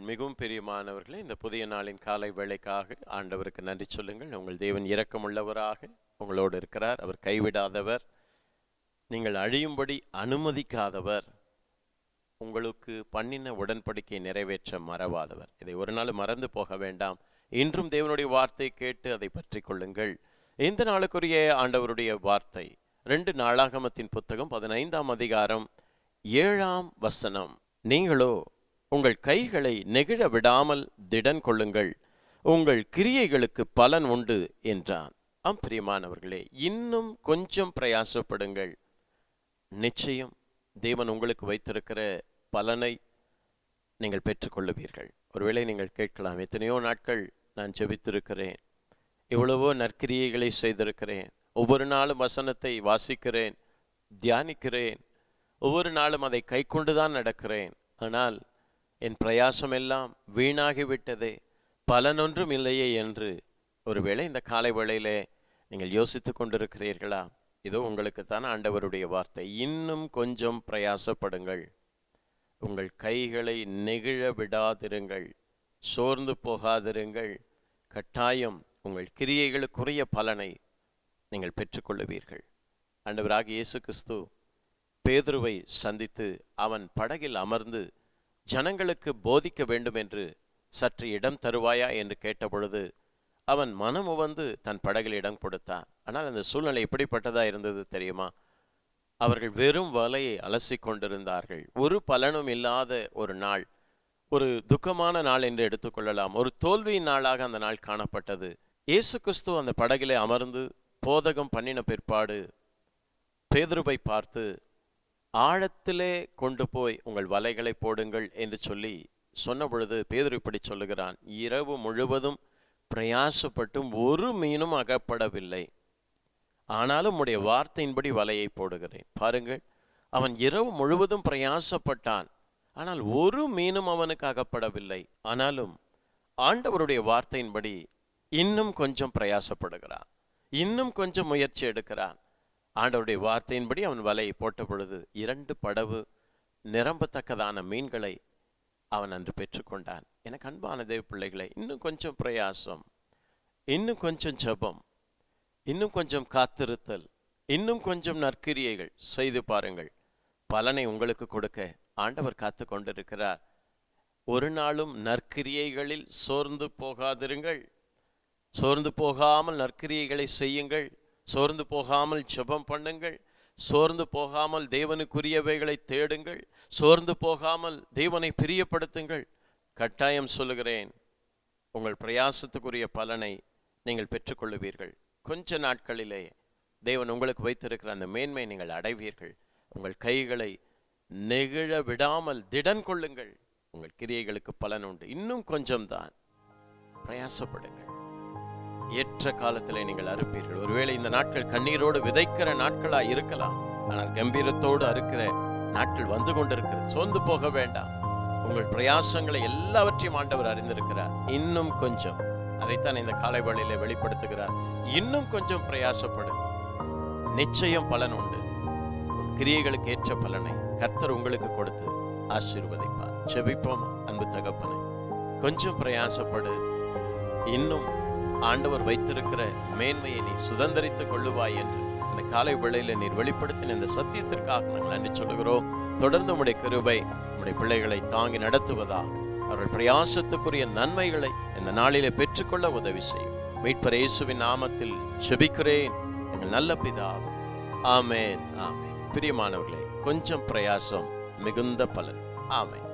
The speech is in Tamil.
மிகவும் பிரியமானவர்களே இந்த புதிய நாளின் காலை வேலைக்காக ஆண்டவருக்கு நன்றி சொல்லுங்கள். உங்கள் தேவன் இரக்கமுள்ளவராக உங்களோடு இருக்கிறார். அவர் கைவிடாதவர். நீங்கள் அழியும்படி அனுமதிக்காதவர். உங்களுக்கு பண்ணின உடன்படிக்கை நிறைவேற்ற மறவாதவர். இதை ஒரு நாள் மறந்து போக வேண்டாம். இன்றும் தேவனுடைய வார்த்தை கேட்டு அதை பற்றி கொள்ளுங்கள். இந்த நாளுக்குரிய ஆண்டவருடைய வார்த்தை ரெண்டு நாளாகமத்தின் புத்தகம் பதினைந்தாம் அதிகாரம் ஏழாம் வசனம். நீங்களோ உங்கள் கைகளை நெகிழ விடாமல் திடன் கொள்ளுங்கள். உங்கள் கிரியைகளுக்கு பலன் உண்டு என்றான். ஆம் பிரியமானவர்களே இன்னும் கொஞ்சம் பிரயாசப்படுங்கள். நிச்சயம் தேவன் உங்களுக்கு வைத்திருக்கிற பலனை நீங்கள் பெற்றுக்கொள்ளுவீர்கள். ஒருவேளை நீங்கள் கேட்கலாம் எத்தனையோ நாட்கள் நான் ஜெபித்திருக்கிறேன். எவ்வளவோ நற்கிரியைகளை செய்திருக்கிறேன். ஒவ்வொரு நாளும் வசனத்தை வாசிக்கிறேன் தியானிக்கிறேன். ஒவ்வொரு நாளும் அதை கை கொண்டுதான் நடக்கிறேன். ஆனால் என் பிரயாசமெல்லாம் வீணாகிவிட்டதே பலனொன்றும் இல்லையே என்று ஒருவேளை இந்த காலை வேளையிலே நீங்கள் யோசித்து கொண்டிருக்கிறீர்களா? இதோ உங்களுக்கு தான் ஆண்டவருடைய வார்த்தை. இன்னும் கொஞ்சம் பிரயாசப்படுங்கள். உங்கள் கைகளை நெகிழ விடாதிருங்கள். சோர்ந்து போகாதிருங்கள். கட்டாயம் உங்கள் கிரியைகளுக்குரிய பலனை நீங்கள் பெற்றுக்கொள்ளுவீர்கள். ஆண்டவராக இயேசு கிறிஸ்து பேதுருவை சந்தித்து அவன் படகில் அமர்ந்து ஜனங்களுக்கு போதிக்க வேண்டும் என்று சற்று இடம் தருவாயா என்று கேட்டபொழுது அவன் மனமு வந்து தன் படகில் இடம் கொடுத்தான். ஆனால் அந்த சூழ்நிலை எப்படிப்பட்டதா இருந்தது தெரியுமா? அவர்கள் வெறும் வலையை அலசி கொண்டிருந்தார்கள். ஒரு பலனும் இல்லாத ஒரு நாள். ஒரு துக்கமான நாள் என்று எடுத்துக்கொள்ளலாம் ஒரு தோல்வியின் நாளாக அந்த நாள் காணப்பட்டது. இயேசு கிறிஸ்து அந்த படகிலே அமர்ந்து போதகம் பண்ணின பிற்பாடு பேதுருவை பார்த்து ஆழத்திலே கொண்டு போய் உங்கள் வலைகளை போடுங்கள் என்று சொல்லி சொன்ன பொழுது பேதர் இப்படி சொல்லுகிறான் இரவு முழுவதும் பிரயாசப்பட்டும் ஒரு மீனும் அகப்படவில்லை. ஆனாலும் உடைய வார்த்தையின்படி வலையை போடுகிறேன். பாருங்கள் அவன் இரவு முழுவதும் பிரயாசப்பட்டான். ஆனால் ஒரு மீனும் அவனுக்கு அகப்படவில்லை. ஆனாலும் ஆண்டவருடைய வார்த்தையின்படி இன்னும் கொஞ்சம் பிரயாசப்படுகிறான். இன்னும் கொஞ்சம் முயற்சி எடுக்கிறான். ஆண்டவருடைய வார்த்தையின்படி அவன் வலையை போட்ட பொழுது இரண்டு படவு நிரம்பத்தக்கதான மீன்களை அவன் அன்று பெற்றுக்கொண்டான். எனக்கு அன்பான தேவ பிள்ளைகளை இன்னும் கொஞ்சம் பிரயாசம் இன்னும் கொஞ்சம் ஜபம் இன்னும் கொஞ்சம் காத்திருத்தல் இன்னும் கொஞ்சம் நற்கிரியைகள் செய்து பாருங்கள். பலனை உங்களுக்கு கொடுக்க ஆண்டவர் காத்து கொண்டிருக்கிறார். ஒரு நாளும் நற்கிரியைகளில் சோர்ந்து போகாதிருங்கள். சோர்ந்து போகாமல் நற்கிரியைகளை செய்யுங்கள். சோர்ந்து போகாமல் செபம் பண்ணுங்கள். சோர்ந்து போகாமல் தேவனுக்குரியவைகளை தேடுங்கள். சோர்ந்து போகாமல் தேவனை பிரியப்படுத்துங்கள். கட்டாயம் சொல்லுகிறேன் உங்கள் பிரயாசத்துக்குரிய பலனை நீங்கள் பெற்றுக்கொள்ளுவீர்கள். கொஞ்ச நாட்களிலே தேவன் உங்களுக்கு வைத்திருக்கிற அந்த மேன்மை நீங்கள் அடைவீர்கள். உங்கள் கைகளை நெகிழ விடாமல் திடன் கொள்ளுங்கள். உங்கள் கிரியைகளுக்கு பலன் உண்டு. இன்னும் கொஞ்சம்தான். பிரயாசப்படுங்கள். ஏற்ற காலத்தில் நீங்கள் அறுப்பீர்கள். ஒருவேளை இந்த நாட்கள் கண்ணீரோடு விதைக்கிற நாட்களாக இருக்கலாம். ஆனால் கம்பீரத்தோடு அறுக்கிற நாட்கள் வந்து கொண்டிருக்கிறது. சோர்ந்து போக வேண்டாம். உங்கள் பிரயாசங்களை எல்லாவற்றையும் ஆண்டவர் அறிந்திருக்கிறார். இன்னும் கொஞ்சம். அதைத்தான் இந்த காலை வழியில வெளிப்படுத்துகிறார். இன்னும் கொஞ்சம் பிரயாசப்படும் நிச்சயம் பலன் உண்டு. உன் கிரியைகளுக்கு ஏற்ற பலனை கர்த்தர் உங்களுக்கு கொடுத்து ஆசீர்வதிப்பார். செபிப்போம் அன்பு தகப்பனை. கொஞ்சம் பிரயாசப்படு. இன்னும் ஆண்டவர் வைத்திருக்கிற மேன்மையை நீ சுதந்திரித்துக் கொள்ளுவாய் என்று இந்த காலை விளையில நீர் வெளிப்படுத்தின இந்த சத்தியத்திற்காக நாங்கள் நன்றி சொல்லுகிறோம். தொடர்ந்து உடைய கிருபை உடைய பிள்ளைகளை தாங்கி நடத்துவதா? அவர்கள் பிரயாசத்துக்குரிய நன்மைகளை இந்த நாளிலே பெற்றுக்கொள்ள உதவி செய்யும். மீட்பர் இயேசுவின் நாமத்தில் செபிக்கிறேன் எங்கள் நல்ல பிதாவே ஆமேன் ஆமேன். பிரியமானவர்களே கொஞ்சம் பிரயாசம் மிகுந்த பலன். ஆமேன்.